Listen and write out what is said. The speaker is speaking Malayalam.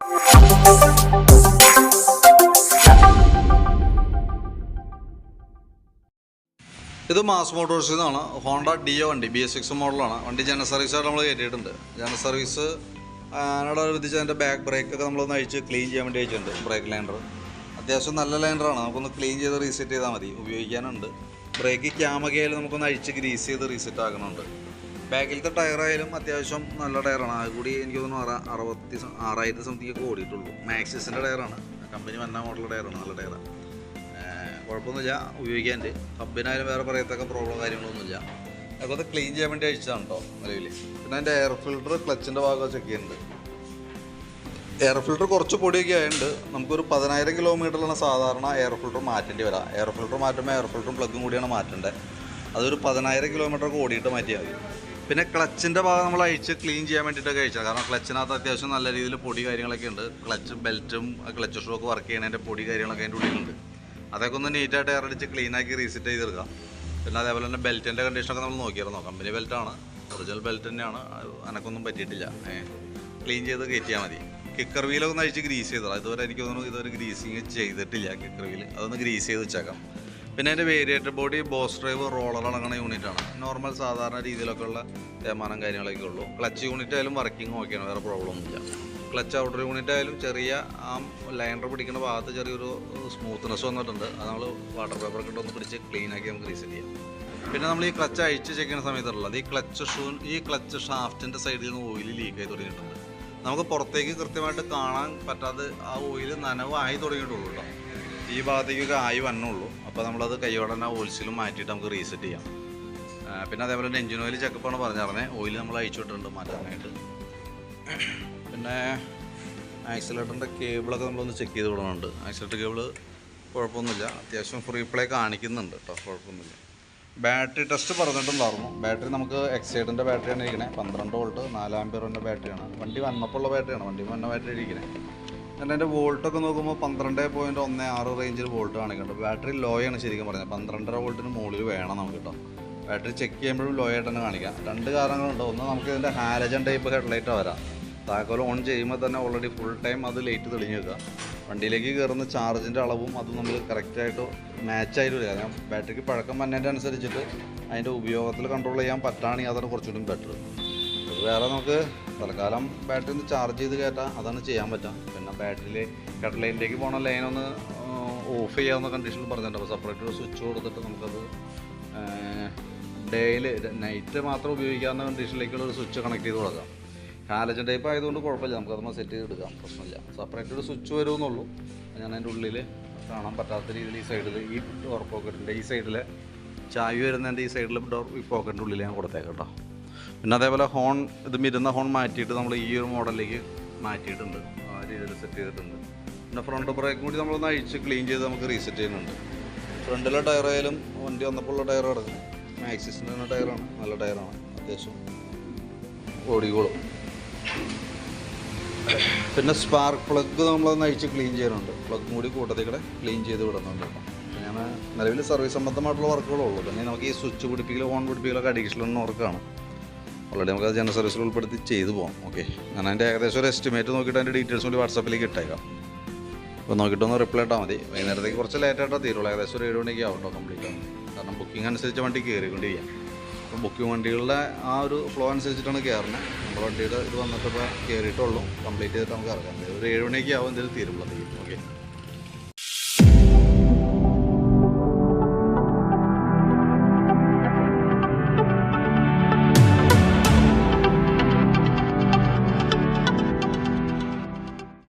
ഇത് മാസ് മോട്ടോഴ്സിൽ നിന്നാണ് ഹോണ്ട ഡിയോ വണ്ടി ബി എസ് സിക്സ് മോഡലാണ്. വണ്ടി ജന സർവീസായിട്ട് നമ്മൾ കയറ്റിയിട്ടുണ്ട്. ജന സർവീസ് അതിനോടനുബന്ധിച്ച് അതിന്റെ ബാക്ക് ബ്രേക്ക് ബ്രേക്കൊക്കെ നമ്മളൊന്ന് അഴിച്ച് ക്ലീൻ ചെയ്യാൻ വേണ്ടി അയച്ചിട്ടുണ്ട് ബ്രേക്ക് ലൈൻഡർ അത്യാവശ്യം നല്ല ലൈൻഡറാണ് നമുക്കൊന്ന് ക്ലീൻ ചെയ്ത് റീസെറ്റ് ചെയ്താൽ മതി. ഉപയോഗിക്കാനുണ്ട്. ബ്രേക്ക് ക്യാമകയിൽ നമുക്കൊന്ന് അഴിച്ച് ഗ്രീസ് ചെയ്ത് റീസെറ്റ് ആക്കണുണ്ട് ബാക്കിലത്തെ ടയറായാലും അത്യാവശ്യം നല്ല ടയറാണ്. അത് കൂടി എനിക്ക് തോന്നുന്നു അറ അറുപത്തി ആറായിരത്തി സംതിങ് ഒക്കെ ഓടിയിട്ടുള്ളൂ. മാക്സിസിന്റെ ടയറാണ്. കമ്പനി വന്ന മോഡൽ ടയറാണ് നല്ല ടയറാണ് കുഴപ്പമൊന്നുമില്ല. ഉപയോഗിക്കാണ്ട്. ഹബിനായാലും വേറെ പറയത്തക്ക പ്രോബ്ലം കാര്യങ്ങളൊന്നുമില്ല. അതൊക്കെ ക്ലീൻ ചെയ്യാൻ വേണ്ടി അയച്ചതാണ് കേട്ടോ നിലവിൽ പിന്നെ അതിന്റെ എയർ ഫിൽട്ടർ ക്ലച്ചിന്റെ ഭാഗം ചെക്ക് ചെയ്യുന്നുണ്ട്. എയർ ഫിൽട്ടർ കുറച്ച് പൊടിയൊക്കെ ആയതുകൊണ്ട് നമുക്കൊരു പതിനായിരം കിലോമീറ്ററിലാണ് സാധാരണ എയർ ഫിൽട്ടർ മാറ്റേണ്ടി വരാം. എയർ ഫിൽട്ടർ മാറ്റുമ്പോൾ എയർ ഫിൽട്ടറും പ്ലഗും കൂടിയാണ് മാറ്റേണ്ടത് അതൊരു പതിനായിരം കിലോമീറ്ററൊക്കെ ഓടിയിട്ട് മാറ്റിയാൽ മതി. പിന്നെ ക്ലച്ചിന്റെ ഭാഗം നമ്മൾ അഴിച്ച് ക്ലീൻ ചെയ്യാൻ വേണ്ടിയിട്ടൊക്കെ അഴിച്ചത് കാരണം ക്ലച്ചിനകത്ത് അത്യാവശ്യം നല്ല രീതിയിൽ പൊടി കാര്യങ്ങളൊക്കെ ഉണ്ട്. ക്ലച്ച് ബെൽറ്റും ക്ലച്ച് ഷോക്ക് വർക്ക് ചെയ്യണതിന്റെ പൊടി കാര്യങ്ങളൊക്കെ അതിന്റെ ഉള്ളിലുണ്ട്. അതൊക്കെ ഒന്ന് നീറ്റായിട്ട് ക്ലീൻ ആക്കി റീസെറ്റ് ചെയ്തെടുക്കാം പിന്നെ അതേപോലെ തന്നെ ബെൽറ്റിന്റെ കണ്ടീഷനൊക്കെ നമ്മൾ നോക്കിയായിരുന്നു. കമ്പനി ബെൽറ്റാണ് ഒറിജിനൽ ബെൽറ്റ് തന്നെയാണ്. അനക്കൊന്നും പറ്റിയിട്ടില്ല. ക്ലീൻ ചെയ്ത് കയറ്റിയാൽ മതി. കിക്കർ വീലൊക്കെ ഒന്ന് അഴിച്ച് ഗ്രീസ് ചെയ്തതാണ് ഇതുവരെ എനിക്ക് തോന്നുന്നു ഇതൊരു ഗ്രീസിങ് ചെയ്തിട്ടില്ല. കിക്കർ വീൽ അതൊന്ന് ഗ്രീസ് ചെയ്ത് വെച്ചേക്കാം. പിന്നെ അതിന്റെ variator body boss drive roller അടങ്ങുന്ന യൂണിറ്റാണ് നോർമൽ സാധാരണ രീതിയിലൊക്കെ ഉള്ള തേമാനം കാര്യങ്ങളൊക്കെ ഉള്ളൂ. ക്ലച്ച് യൂണിറ്റ് ആയാലും വർക്കിംഗ് ഓക്കെയാണ് വേറെ പ്രോബ്ലം ഒന്നുമില്ല. ക്ലച്ച് ഔട്ടർ യൂണിറ്റ് ആയാലും ചെറിയ ആ ലൈനർ പിടിക്കുന്ന ഭാഗത്ത് ചെറിയൊരു സ്മൂത്ത്നെസ് വന്നിട്ടുണ്ട്. അത് നമ്മൾ വാട്ടർ പേപ്പർ ഒക്കെ ഒന്ന് പിടിച്ച് ക്ലീൻ ആക്കി നമുക്ക് റീസെറ്റ് ചെയ്യാം. പിന്നെ നമ്മൾ ഈ ക്ലച്ച് അഴിച്ച് ചെക്ക് ചെയ്യുന്ന സമയത്തുള്ളത് ഈ ക്ലച്ച് ഷൂ ഈ ക്ലച്ച് ഷാഫ്റ്റിന്റെ സൈഡിൽ നിന്ന് ഓയിൽ ലീക്ക് ആയി തുടങ്ങിയിട്ടുണ്ട്. നമുക്ക് പുറത്തേക്ക് കൃത്യമായിട്ട് കാണാൻ പറ്റാതെ ആ ഓയിൽ നനവായി തുടങ്ങിയിട്ടുള്ളൂ കേട്ടോ. ഈ ഭാഗത്തേക്കൊക്കെ ആയി വന്നുള്ളൂ അപ്പോൾ നമ്മളത് കൈയോടെ തന്നെ ഓയിൽസിലും മാറ്റിയിട്ട് നമുക്ക് റീസെറ്റ് ചെയ്യാം. പിന്നെ അതേപോലെ എഞ്ചിൻ ഓയിൽ ചെക്കപ്പാണ് പറഞ്ഞിരുന്നത് ഓയിൽ നമ്മൾ അയച്ചു വിട്ടിട്ടുണ്ട് മാറ്റാനായിട്ട്. പിന്നെ ആക്സിലേറ്ററിന്റെ കേബിളൊക്കെ നമ്മളൊന്ന് ചെക്ക് ചെയ്ത് വിടുന്നുണ്ട് ആക്സിലേറ്റർ കേബിൾ കുഴപ്പമൊന്നുമില്ല. അത്യാവശ്യം ഫ്രീ പ്ലേ കാണിക്കുന്നുണ്ട് കേട്ടോ കുഴപ്പമൊന്നുമില്ല. ബാറ്ററി ടെസ്റ്റ് പറഞ്ഞിട്ടുണ്ടായിരുന്നു. ബാറ്ററി നമുക്ക് എക്സൈഡിന്റെ ബാറ്ററിയാണ് ഇരിക്കണേ. പന്ത്രണ്ട് വോൾട്ട് നാലാം പേറിന്റെ ബാറ്ററിയാണ് വണ്ടി വന്നപ്പോൾ ഉള്ള ബാറ്ററിയാണ് വണ്ടി വന്ന ബാറ്ററി ഇരിക്കുന്നത് എന്നിട്ട് അതിന്റെ വോൾട്ടൊക്കെ നോക്കുമ്പോൾ പന്ത്രണ്ട് പോയിന്റ് ഒന്ന് ആറ് റേഞ്ചിൽ വോൾട്ട് കാണിക്കുന്നുണ്ട്. ബാറ്ററി ലോ ആണ് ശരിക്കും പറഞ്ഞത്. പന്ത്രണ്ടര വോൾട്ടിന് മുകളിൽ വേണം നമുക്ക് കേട്ടോ ബാറ്ററി ചെക്ക് ചെയ്യുമ്പോഴും ലോ ആയിട്ട് തന്നെ കാണിക്കാം. രണ്ട് കാരണങ്ങളുണ്ട്. ഒന്ന് നമുക്ക് ഇതിന്റെ ഹാലജൻ ടൈപ്പ് ഹെഡ്ലൈറ്റ് വരാം. താക്കോൽ ഓൺ ചെയ്യുമ്പോൾ തന്നെ ഓൾറെഡി ഫുൾ ടൈം അത് ലൈറ്റ് തെളിഞ്ഞ് വെക്കുക. വണ്ടിയിലേക്ക് കയറുന്ന ചാർജിന്റെ അളവും അതും നമ്മൾ കറക്റ്റായിട്ട് മാച്ചായിട്ട് വരിക. കാരണം ബാറ്ററിക്ക് പഴക്കം വന്നതിന്റെ അനുസരിച്ചിട്ട് അതിന്റെ ഉപയോഗത്തിൽ കൺട്രോൾ ചെയ്യാൻ പറ്റുകയാണെങ്കിൽ അതാണ് കുറച്ചുകൂടി ബെറ്റർ വേറെ നമുക്ക് തൽക്കാലം ബാറ്ററി ഒന്ന് ചാർജ് ചെയ്ത് കയറ്റാം അതാണ് ചെയ്യാൻ പറ്റുക പിന്നെ ബാറ്ററിയിൽ ഹെഡ്ലൈനിലേക്ക് പോണ ലൈൻ ഒന്ന് ഓഫ് ചെയ്യാവുന്ന കണ്ടീഷനിൽ പറഞ്ഞിട്ടുണ്ട്. അപ്പോൾ സെപ്പറേറ്റ് സ്വിച്ച് കൊടുത്തിട്ട് നമുക്കത് ഡേയിൽ നൈറ്റ് മാത്രം ഉപയോഗിക്കാവുന്ന കണ്ടീഷനിലേക്കുള്ള ഒരു സ്വിച്ച് കണക്ട് ചെയ്ത് കൊടുക്കാം. ഹാലജൻ ടൈപ്പ് ആയതുകൊണ്ട് കുഴപ്പമില്ല. നമുക്ക് അത് സെറ്റ് ചെയ്ത് എടുക്കാം. പ്രശ്നമില്ല. സെപ്പറേറ്റ് ഒരു സ്വിച്ച് വരുമെന്നുള്ളൂ. ഞാൻ അതിന്റെ ഉള്ളിൽ കാണാൻ പറ്റാത്ത രീതിയിൽ ഈ സൈഡിൽ ഈ ഡോർ പോക്കറ്റിന്റെ ഈ സൈഡിൽ ചാവി വരുന്നതിന്റെ ഈ സൈഡിൽ ഡോർ ഈ പോക്കറ്റിന്റെ ഉള്ളിൽ ഞാൻ കൊടുത്തേക്കാം കേട്ടോ. പിന്നെ അതേപോലെ ഹോൺ ഇത് മിരുന്ന ഹോൺ മാറ്റിയിട്ട് നമ്മൾ ഈ ഒരു മോഡലിലേക്ക് മാറ്റിയിട്ടുണ്ട്. ആ രീതിയിൽ സെറ്റ് ചെയ്തിട്ടുണ്ട്. പിന്നെ ഫ്രണ്ട് ബ്രേക്കും കൂടി നമ്മളൊന്ന് അഴിച്ച് ക്ലീൻ ചെയ്ത് നമുക്ക് റീസെറ്റ് ചെയ്യുന്നുണ്ട്. ഫ്രണ്ടിലെ ടയറായാലും വണ്ടി വന്നപ്പോൾ ഉള്ള ടയർ കിടക്കും മാക്സിസിന്റെ തന്നെ ടയറാണ് നല്ല ടയറാണ് അത്യാവശ്യം ഓടിക്കോളും. പിന്നെ സ്പാർക്ക് പ്ലഗ് നമ്മളൊന്ന് അഴിച്ച് ക്ലീൻ ചെയ്യാനുണ്ട് പ്ലഗ് കൂടി കൂട്ടത്തിൽ കൂടെ ക്ലീൻ ചെയ്ത് വിടുന്നുണ്ട്. ഞാൻ നിലവിൽ സർവീസ് സംബന്ധമായിട്ടുള്ള വർക്കുകളുള്ളൂ പിന്നെ നമുക്ക് ഈ സ്വിച്ച് പിടിപ്പിക്കലോ ഓൺ പിടിപ്പിക്കലോ ഒക്കെ അഡീഷണൽ വർക്കാണ് ഓൾറെഡി നമുക്ക് അത് ജനറൽ സർവീസിൽ ഉൾപ്പെടുത്തി ചെയ്തു പോകാം ഓക്കെ ഞാൻ അതിന്റെ ഏകദേശം ഒരു എസ്റ്റിമേറ്റ് നോക്കിയിട്ട് അതിന്റെ ഡീറ്റെയിൽസ് കൂടി വാട്സാപ്പിലേക്ക് ഇട്ടേക്കാം. അപ്പോൾ നോക്കിയിട്ടൊന്ന് റിപ്ലൈ ഇട്ടാൽ മതി. വൈകുന്നേരത്തേക്ക് കുറച്ച് ലേറ്റായിട്ടാണ് തീരുള്ളൂ. ഏകദേശം ഒരു ഏഴ് മണിക്ക് ആവട്ടോ കംപ്ലീറ്റ് ആവും കാരണം ബുക്കിംഗ് അനുസരിച്ച് വണ്ടി കയറിക്കൊണ്ടിരിക്കാം അപ്പോൾ ബുക്കിംഗ് വണ്ടികളുടെ ആ ഒരു ഫ്ലോ അനുസരിച്ചിട്ടാണ് കയറുന്നത് നമ്മുടെ വണ്ടിയുടെ ഇത് വന്നിട്ടപ്പോൾ കയറിയിട്ടുള്ളൂ കംപ്ലീറ്റ് ചെയ്തിട്ട് നമുക്ക് ഇറക്കാം ഒരു ഏഴ് മണിക്ക് ആവും എന്തെങ്കിലും തീരുമ്പോഴത്തേക്കും. ഓക്കെ